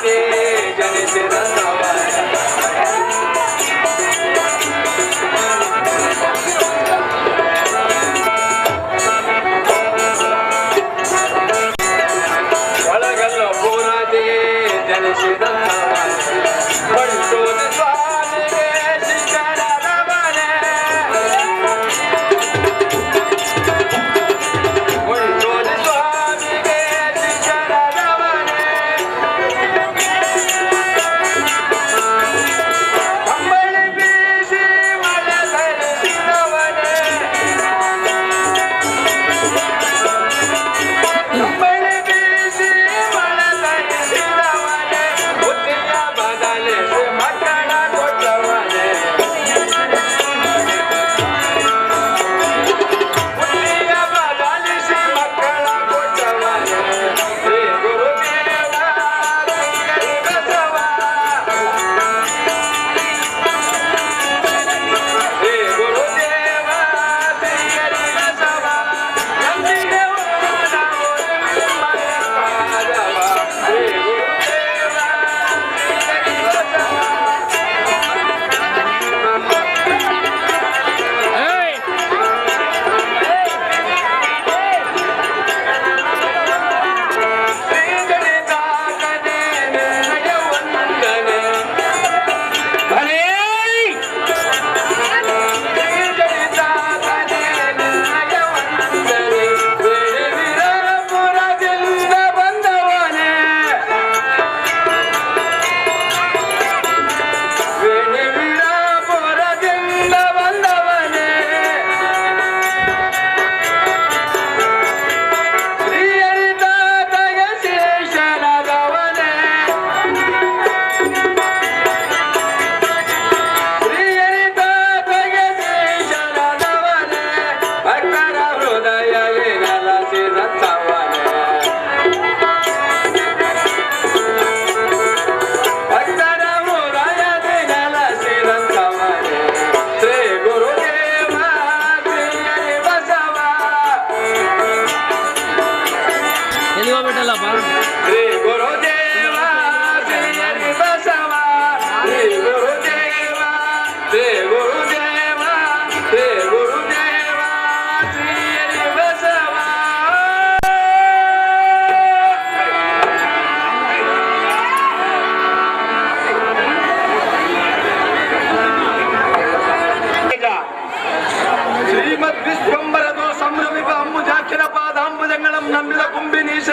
Gracias.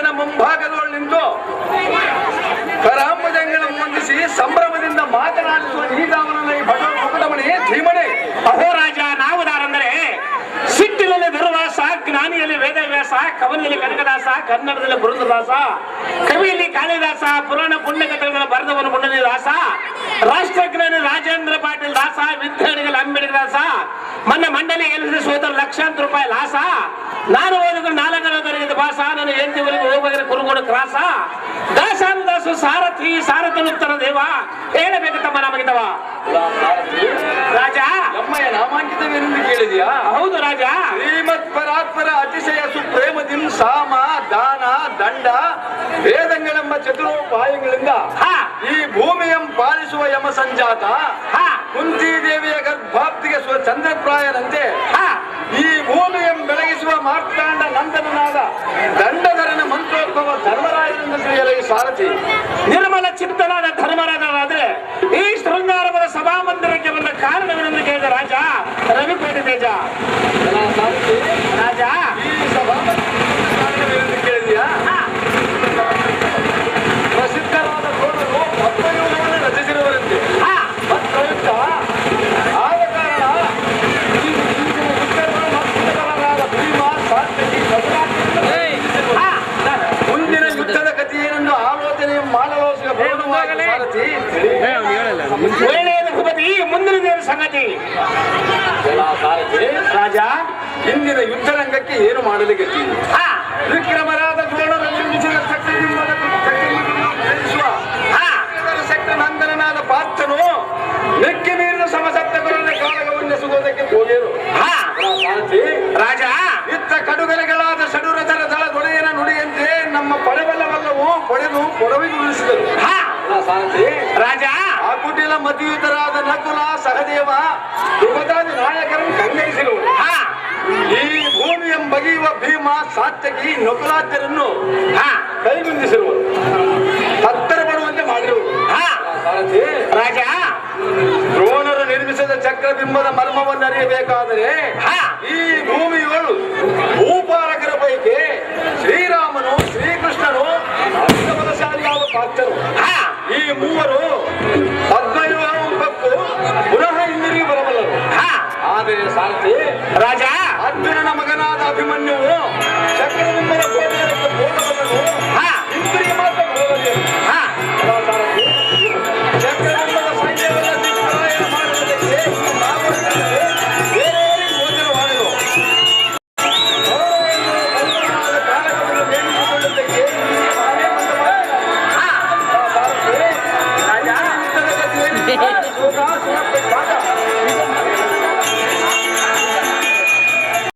ಕುಂಬಿನೀಶನ ಮುಂಭಾಗದೊಳು ನಿಂತು ಕರಾಂಬುಜಂಗಳಂ ವಂದಿಸಿ ಸಂಭ್ರಮದಿಂದ ಮಾತನಾಡಿಸುವ ಈ ಭಗವ ಮುಕುಟಮಣಿ ಧೀಮಣಿ ಅಹೋರಾಜ ನಾವುದಾರಂದರೆ ಸಿಟ್ಟಿನಲ್ಲಿ ದುರ್ವಾಸ ಜ್ಞಾನಿಯಲ್ಲಿ ವೇದವ್ಯಾಸ ಕವನಿಯಲ್ಲಿ ಕನಕದಾಸ, ಕನ್ನಡದಲ್ಲಿ ಬೃಂದದಾಸ, ಕವಿಯಲ್ಲಿ ಕಾಳಿದಾಸ, ಪುರಾಣ ಪುಣ್ಯಕಥೆಗಳನ್ನು ಬರೆದವನು ಪುಣ್ಯದಾಸ ರಾಷ್ಟ್ರಜ್ಞಾನಿ ರಾಜೇಂದ್ರ ಪಾಟೀಲ್ ದಾಸ ವಿದ್ಯಾರ್ಥಿಗಳ ಅಂಬೇಡ್ಕರ್ ದಾಸ, ಮೊನ್ನೆ ಮಂಡಳಿ ಗೆಲ್ಲಿಸಿದ ಸೋದರ ಲಕ್ಷಾಂತರ ರೂಪಾಯಿ ಲಾಸ, ನಾನು ಹೋಗಬೇಕಾದ್ರೆ ದಾಸಾನು ದಾಸು ಸಾರಥಿ ಸಾರಥಿ ಉತ್ತರ ದೇವ. ಹೇಳಬೇಕು ತಮ್ಮ ನಮಗಿದವ ರಾಜ. ನಾಮಾಂಕಿತವೇನೆಂದು ಕೇಳಿದೆಯಾ? ಹೌದು ರಾಜ. ಶ್ರೀಮತ್ ಪರಾತ್ಪರ ಅತಿಶಯ ಸುಪ್ರೇಮದಿಂ ಸಾಮ ದಾನ ದಂಡ ವೇದಗಳೆಂಬ ಚತುರೋಪಾಯಗಳಿಂದ ಹಾ. ಈ ಭೂಮಿಯಂ ಪಾಲಿಸುವ ಯಮ ಸಂಜಾತ. ಹಾ. ಕುಂತಿ ದೇವಿಯ ಗರ್ಭಾಪ್ತಿಗೆ ಹಾ. ಈ ಭೂಮಿಯನ್ನು ಬೆಳಗಿಸುವ ಮಾರ್ತಾಂಡ ನಂದನನಾದ ದಂಡಧರನ ಮಂತ್ರೋದ್ಭವ ಧರ್ಮರಾಯನಿಂದ ತಿಳಿಯಲು ಸಾರಥಿ. ನಿರ್ಮಲ ಚಿತ್ತನಾದ ಧರ್ಮರಾಜನಾದ್ರೆ, ಈ ಶೃಂಗಾರವರ ಸಭಾ ಮಂದಿರಕ್ಕೆ ಬಂದ ಕಾರಣವೇನೆಂದು ಕೇಳಿದ ರಾಜ, ರವಿಪೇಟೆ ತೇಜ. ಇಂದಿನ ಯುದ್ಧರಂಗಕ್ಕೆ ಏನು ಮಾಡಲಿಕ್ಕೆ ವಿಕ್ರಮರಾದ ದ್ರೋಣರು ನಿರ್ಮಿಸಿದ ನಂದನಾದ ಪಾತ್ರನು ಮೆಕ್ಕೆ ಮೀರಿದ ಸಮಸಪ್ತಗಳನ್ನು ಕಾಳಗವನ್ನೆಸುವುದಕ್ಕೆ ಹೋಗಿರು ಹಾ. ಸಾರಥಿ ರಾಜ ಇತ್ತ ಕಡುಗರೆಗಳಾದ ಷಡುರಥರ ದಳ ದೊಡೆಯನ ನುಡಿಯಂತೆ ನಮ್ಮ ಪಡೆಬಲವಲ್ಲವೂ ಪಡೆದು ಕೊಡವಿಗೆ ಉಳಿಸಿದರು. ರಾಜ ಆ ಕುಟಿಲ ಮತಿಯುತರಾದ ನಕುಲ ಸಹದೇವ ಯುಗದಾದಿ ನಾಯಕರನ್ನು ಭೂಮಿಯ ಬಗೆಯುವ ಸಾತ್ವಿಕಿ ಸಾತ್ಯಕಿ ಕೈ ಹಾ ಕೈಗುಂದಿಸಿರುವರು ಹತ್ತರ ಬರುವಂತೆ ಮಾಡಿರು. ಹಾ, ರಾಜ, ದ್ರೋಣರು ನಿರ್ಮಿಸಿದ ಚಕ್ರಬಿಂಬದ ಮರ್ಮವನ್ನು ಅರಿಯಬೇಕಾದರೆ ಈ ಭೂಮಿಗಳು ಭೂಪಾಲಕರ ಪೈಕಿ ಶ್ರೀರಾಮನು, ಶ್ರೀಕೃಷ್ಣನು ಪಾತ್ರರು. ಈ ಮೂವರು